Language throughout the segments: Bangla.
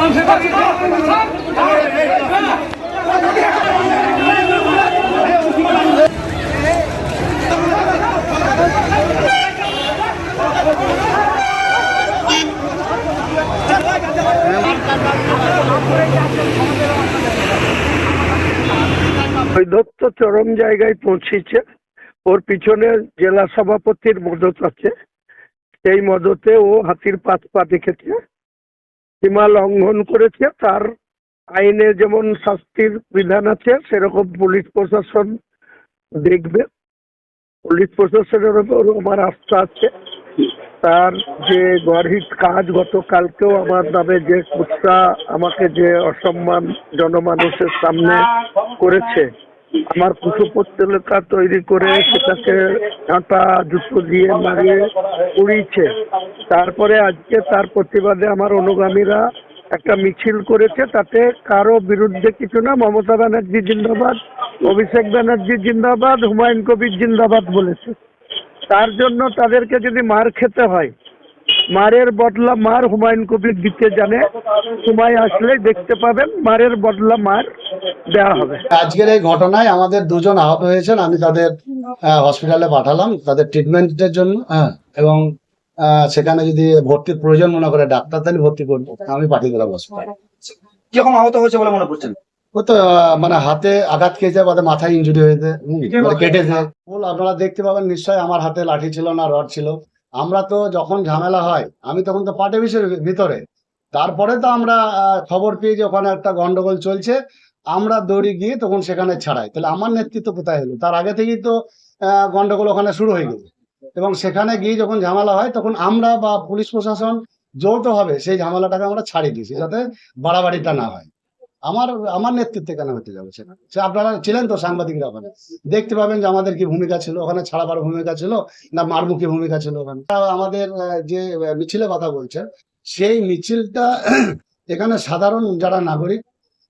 মানুষের বৈধত্ব চরম জায়গায় পৌঁছেছে। ওর পিছনে জেলা সভাপতির মদত আছে। সেই মদতে ও হাতির পাত পা দেখেছে। সীমা লঙ্ঘন করেছে। তার আইনে যেমন শাস্তির বিধান আছে, সেরকম পুলিশ প্রশাসন দেখবে। পুলিশ প্রশাসনের ওপর আমার আস্থা আছে। তার যে গর্হিত কাজ গতকালকেও আমার নামে যে কুৎসা আমাকে যে অসম্মান জনমানুষের সামনে করেছে, আমার কুশপুত্তলিকা তৈরি করে সেটাকে কাঁটা জুতো দিয়ে মারিয়ে উড়িয়েছে। তারপরে আজকে তার প্রতিবাদে আমার অনুগামীরা একটা মিছিল করেছে, তাতে কারও বিরুদ্ধে কিছু না, মমতা ব্যানার্জি জিন্দাবাদ, অভিষেক ব্যানার্জি জিন্দাবাদ, হুমায়ুন কবির জিন্দাবাদ বলেছে। তার জন্য তাদেরকে যদি মার খেতে হয় মারের বদলা মার হুমায়ুন কবির দিতে জানে। সময় আসলে দেখতে পাবেন মারের বদলা মার দেওয়া হবে। আজকের এই ঘটনায় আমাদের দুজন আহত হয়েছেন আমি তাদের আহ, হসপিটালে পাঠালাম তাদের ট্রিটমেন্টের জন্য। হ্যাঁ। এবং আহ, সেখানে যদি ভর্তির প্রয়োজন মনে করে ডাক্তার তাহলে ভর্তি করব। আমি পাঠিয়ে দিলাম হসপিটালে কীরকম আহত হয়েছে বলে মনে করছেন? ও তো মানে হাতে আঘাত খেয়েছে বা মাথায় ইঞ্জুরি হয়েছে মানে কেটেছে। ফুল আপনারা দেখতে পাবেন নিশ্চয়ই আমার হাতে লাঠি ছিল না রড ছিল। আমরা তো যখন ঝামেলা হয় আমি তখন তো পাটে বিষের ভিতরে। তারপরে তো আমরা খবর পেয়ে যে ওখানে একটা গন্ডগোল চলছে আমরা দৌড়ে গিয়ে তখন সেখানে ছাড়াই। তাহলে আমার নেতৃত্ব কোথায় হলো? তার আগে থেকেই তো আহ, গন্ডগোল ওখানে শুরু হয়ে গেল এবং সেখানে গিয়ে যখন ঝামেলা হয় তখন আমরা বা পুলিশ প্রশাসন যৌথভাবে সেই ঝামেলাটাকে আমরা ছাড়িয়ে দিয়েছি যাতে বাড়াবাড়িটা না হয়। আমার আমার নেতৃত্বে কেন হতে যাবে সেটা? আপনারা ছিলেন তো সাংবাদিকরা ওখানে। দেখতে পাবেন যে আমাদের কি ভূমিকা ছিল? ওখানে ছাড়াবার ভূমিকা ছিল না মারমুখী ভূমিকা ছিল ওখানে? আমাদের যে মিছিলে কথা বলছেন সেই মিছিলটা এখানে সাধারণ যারা নাগরিক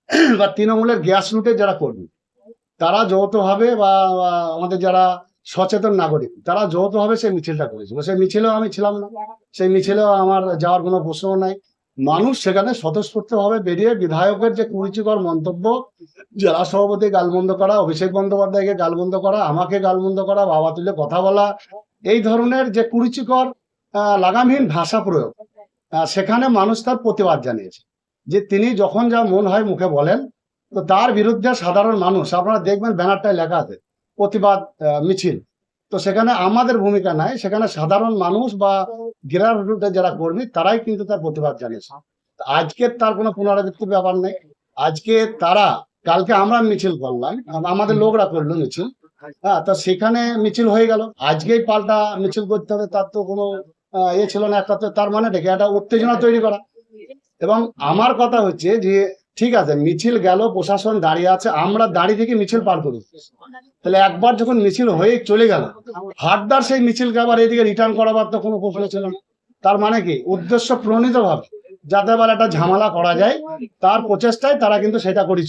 বা তৃণমূলের গ্যাস রুটে যারা কর্মী, তারা যৌথভাবে বা আমাদের যারা সচেতন নাগরিক, তারা যৌথভাবে সেই মিছিলটা করেছিল। সেই মিছিলেও আমি ছিলাম না। সেই মিছিলেও আমার যাওয়ার কোনো প্রশ্ন নাই। মানুষ সেখানে স্বতঃস্ফূর্তভাবে বেরিয়ে বিধায়কের যে কুরুচিকর মন্তব্য, জেলা সভাপতি গালমন্দ করা, অভিষেক বন্দ্যোপাধ্যায়কে গালবন্ধ করা, আমাকে গালমন্দ করা, বাবা তুলে কথা বলা, এই ধরনের যে কুরুচিকর লাগামহীন ভাষা প্রয়োগ সেখানে মানুষ তার প্রতিবাদ জানিয়েছে। যে তিনি যখন যা মন হয় মুখে বলেন, তো তার বিরুদ্ধে সাধারণ মানুষ, আপনারা দেখবেন ব্যানারটায় লেখা আছে, প্রতিবাদ মিছিল। তো সেখানে আমাদের ভূমিকা নাই, সেখানে সাধারণ মানুষ বা গ্রাম রুটে যারা কর্মী, তারাই কিন্তু তার প্রতিবাদ জানিয়েছে। আজকে তার কোনো পুনরাবৃত্তির ব্যাপার নেই। আজকে তারা, কালকে আমরা মিছিল করলাম আমাদের লোকরা করল মিছিল। হ্যাঁ তা সেখানে মিছিল হয়ে গেল। আজকেই পাল্টা মিছিল করতে হবে, তার তো কোনো ইয়ে ছিল না, একটা তার মানে দেখে একটা উত্তেজনা তৈরি করা। এবং আমার কথা হচ্ছে যে ঠিক আছে, মিছিল গেল, প্রশাসন দাঁড়িয়ে আছে, আমরা দাঁড়িয়ে থেকে মিছিল পার করি। তাহলে একবার যখন মিছিল হয়ে চলে গেল, হাটদার সেই মিছিলকে আবার এদিকে রিটার্ন করাবার তো কোনো প্রশ্ন ছিল না। তার মানে কি? উদ্দেশ্য প্রণীত ভাবে যাতে আবার একটা ঝামেলা করা যায়, তার প্রচেষ্টায় তারা কিন্তু সেটা করেছে।